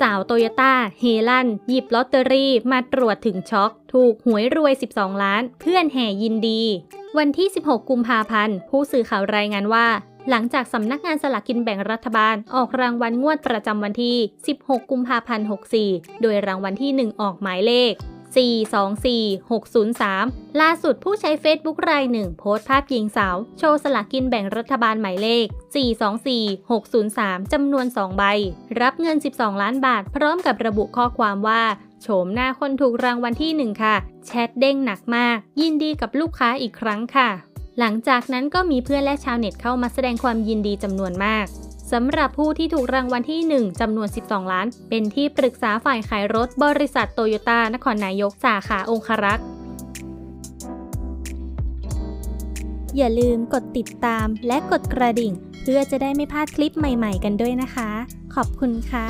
สาวโตโยต้าเฮลันหยิบลอตเตอรี่มาตรวจถึงช็อก ถูกหวยรวย 12 ล้าน เพื่อนแห่ยินดี วันที่ 16 กุมภาพันธ์ ผู้สื่อข่าวรายงานว่า หลังจากสำนักงานสลากกินแบ่งรัฐบาลออกรางวัลงวดประจำวันที่ 16 กุมภาพันธ์ 64 โดยรางวัลที่ 1 ออกหมายเลข 424603 ล่าสุดผู้ใช้ Facebook รายหนึ่งโพสต์ภาพหญิงสาว โชว์สลากกินแบ่งรัฐบาลหมายเลข 424603 จำนวน 2 ใบ รับเงิน 12 ล้านบาท พร้อมกับระบุข้อความว่าโฉมหน้าคนถูกรางวัลที่ 1 ค่ะ แชทเด้งหนักมาก ยินดีกับลูกค้าอีกครั้งค่ะ หลังจากนั้นก็มีเพื่อนและชาวเน็ตเข้ามาแสดงความยินดีจำนวนมาก สำหรับผู้ที่ถูกรางวัลที่ 1จำนวน 12 ล้าน เป็นที่ปรึกษาฝ่ายขายรถบริษัทโตโยต้านครนายกสาขาองครักษ์อย่าลืมกดติดตามและกดกระดิ่ง เพื่อจะได้ไม่พลาดคลิปใหม่ๆกันด้วยนะคะ ขอบคุณค่ะ